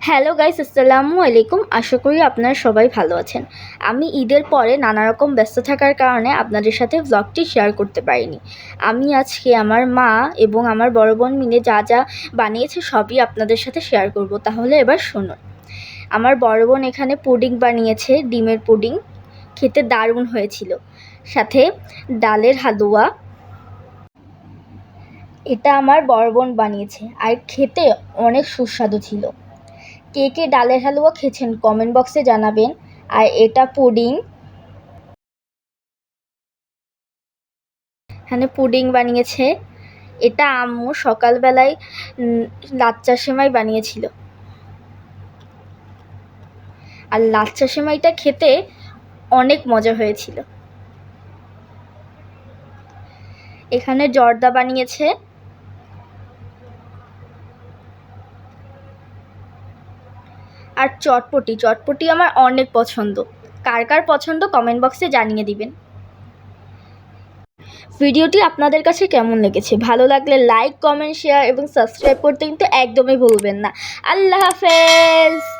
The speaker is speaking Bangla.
হ্যালো গাইস, আসসালামু আলাইকুম। আশা করি আপনারা সবাই ভালো আছেন। আমি ঈদের পরে নানা রকম ব্যস্ত থাকার কারণে আপনাদের সাথে ব্লগটি শেয়ার করতে পারিনি। আমি আজকে আমার মা এবং আমার বড় বোন মিলে যা যা বানিয়েছে সবই আপনাদের সাথে শেয়ার করব। তাহলে এবার শুনুন। আমার বড় বোন এখানে পুডিং বানিয়েছে, ডিমের পুডিং। খেতে দারুণ হয়েছিল। সাথে ডালের হালুয়া। এটা আমার বড় বোন বানিয়েছে। আর খেতে অনেক সুস্বাদু ছিল। কে কে ডালের হালুয়া খেয়েছেন কমেন্ট বক্সে জানাবেন। আর এটা পুডিং এখানে পুডিং বানিয়েছে। এটা আম্মু সকালবেলায় লাচ্চা সেমাই বানিয়েছিল। আর লাচ্চা সেমাইটা খেতে অনেক মজা হয়েছিল। এখানে জর্দা বানিয়েছে। আর চটপটি। চটপটি আমার অনেক পছন্দ। কার কার পছন্দ কমেন্ট বক্সে জানিয়ে দিবেন। ভিডিওটি আপনাদের কাছে কেমন লেগেছে? ভালো লাগলে লাইক কমেন্ট শেয়ার এবং সাবস্ক্রাইব করতে কিন্তু একদমই ভুলবেন না। আল্লাহ হাফেজ!